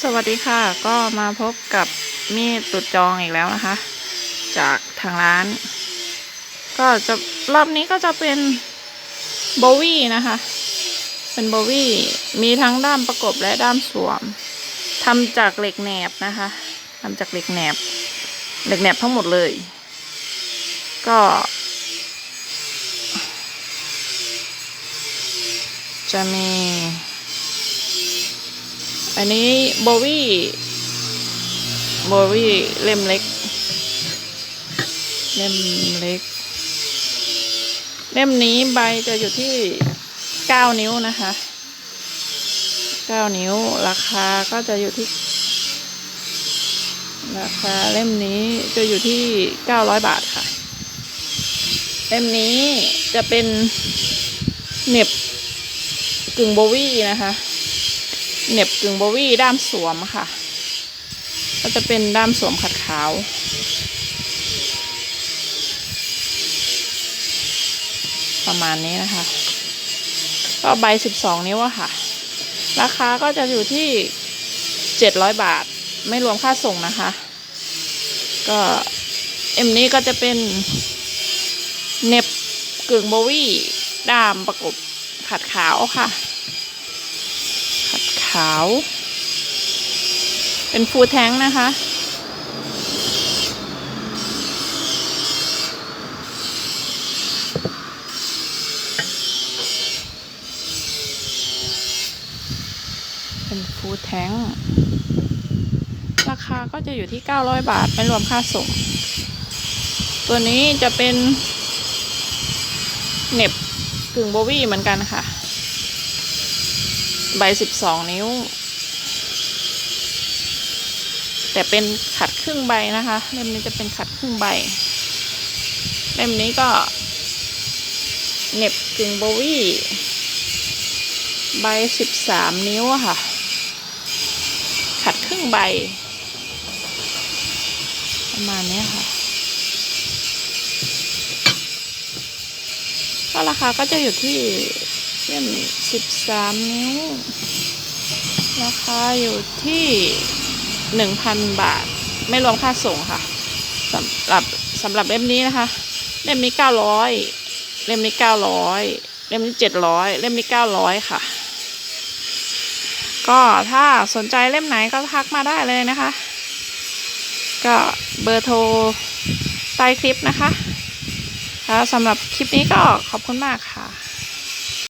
สวัสดีค่ะ ก็มาพบกับมีดตุดจองอีกแล้วนะคะ จากทางร้าน ก็จะรอบนี้ก็จะเป็นโบวี่นะคะ เป็นโบวี่มีทั้งด้ามประกบและด้ามสวมทำจากเหล็กแหนบนะคะทำจากเหล็กแหนบ เหล็กแหนบทั้งหมดเลย ก็ จะมี อันนี้โบวี่โบวี่เล่มเล็ก เล่มเล็ก เล่มนี้ใบจะอยู่ที่เก้านิ้วนะคะเก้านิ้ว ราคาก็จะอยู่ที่ ราคาเล่มนี้จะอยู่ที่เก้าร้อยบาทค่ะ เล่มนี้จะเป็นเน็บกึ่งโบวี่นะคะ เน็บกึ่งโบวี่ด้ามสวมค่ะ ก็จะเป็นด้ามสวมขัดขาวประมาณนี้นะคะ ก็ใบสิบสองนิ้วอะค่ะ ราคาก็จะอยู่ที่เจ็ดร้อยบาทไม่รวมค่าส่งนะคะ ก็เอ็มนี้ก็จะเป็นเน็บกึ่งโบวี่ด้ามประกบขัดขาวค่ะ ขาว เป็นฟูแท้งนะคะ เป็นฟูแท้ง ราคาก็จะอยู่ที่ 900 บาท ไม่รวมค่าส่ง ตัวนี้จะเป็นเน็บกึ่งโบวี่เหมือนกันค่ะ ใบสิบสองนิ้ว แต่เป็นขัดครึ่งใบนะคะ เล่มนี้จะเป็นขัดครึ่งใบ เล่มนี้ก็เน็บกึ่งโบวี่ใบสิบสามนิ้วค่ะ ขัดครึ่งใบ ประมาณนี้ค่ะก็ราคาก็จะอยู่ที่ เล่มสิบสามนิ้ว ราคาอยู่ที่หนึ่งพันบาท ไม่รวมค่าส่งค่ะสำหรับสำหรับเล่มนี้นะคะ เล่มนี้เก้าร้อยเล่มนี้เก้าร้อยเล่มนี้เจ็ดร้อยเล่มนี้เก้าร้อยค่ะ ก็ถ้าสนใจเล่มไหนก็ทักมาได้เลยนะคะ ก็เบอร์โทรใต้คลิปนะคะค่ะสำหรับคลิปนี้ก็ขอบคุณมากค่ะ